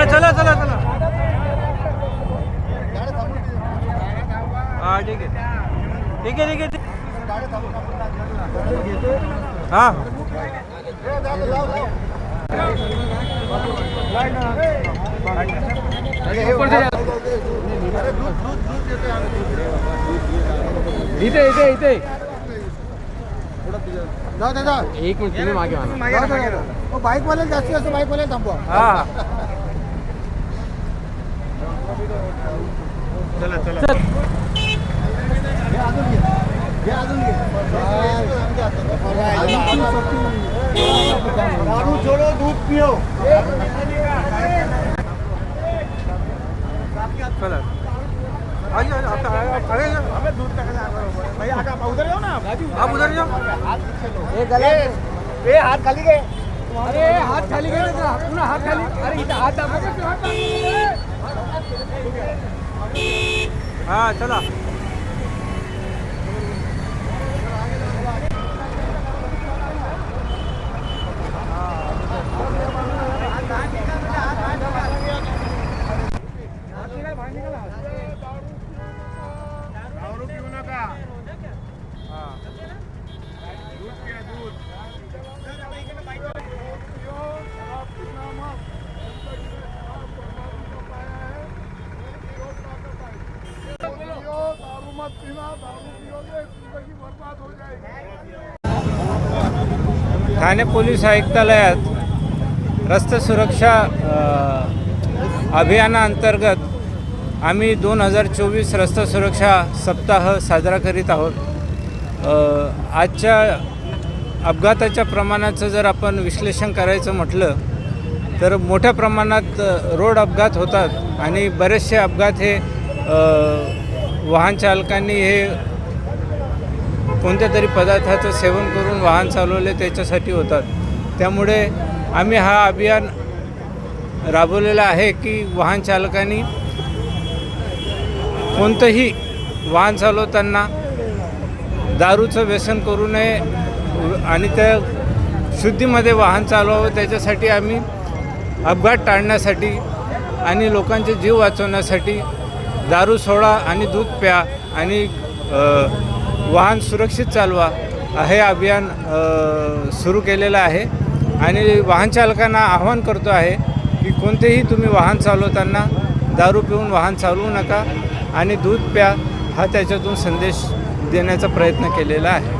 हा चला चला चला. हा ठीक आहे. ठीक आहे ठीक आहे हा. इथे इथे इथे. एक मिनिट तुम्ही मागे वाले जास्त बाईक वाले थांबवा. हा. चला चला। दारू छोड़ो दूध पियो चला आइए आगे जाओ। हमें दूध का भैया उधर जाओ ना आप? उधर जाओ ये गलत। ये हाथ खाली गए अरे हात खाली गेले तर पुन्हा हात खाली. अरे इथे हात दाबा. हा चला. मत पीना दारू पियोगे जिंदगी बर्बाद हो जाएगी ठाणे पोलीस आयुक्तालयात रस्ते सुरक्षा अभियानाअंतर्गत आम्ही दोन हजार चोवीस रस्ता सुरक्षा सप्ताह साजरा करीत आहोत. आजच्या अपघाताच्या प्रमाणाचं जर आपण विश्लेषण करायचं म्हटलं तर मोठ्या प्रमाणात रोड अपघात होतात आणि बरेचसे अपघात हे वाहन चालकांनी हे कोणत्या तरी पदार्थाचं सेवन करून वाहन चालवले त्याच्यासाठी होतात. त्यामुळे आम्ही हा अभियान राबवलेला आहे की वाहन चालकांनी कोणतंही वाहन चालवताना दारूचं व्यसन करू नये आणि त्या शुद्धीमध्ये वाहन चालवावं त्याच्यासाठी आम्ही अपघात टाळण्यासाठी आणि लोकांचे जीव वाचवण्यासाठी दारू सोडा आणि दूध प्या आणि वाहन सुरक्षित चालवा हे अभियान सुरू केलेलं आहे. आणि वाहनचालकांना आवाहन करतो आहे की कोणतेही तुम्ही वाहन चालवताना दारू पिऊन वाहन चालवू नका आणि दूध प्या हा त्याच्यातून संदेश देण्याचा प्रयत्न केलेला आहे.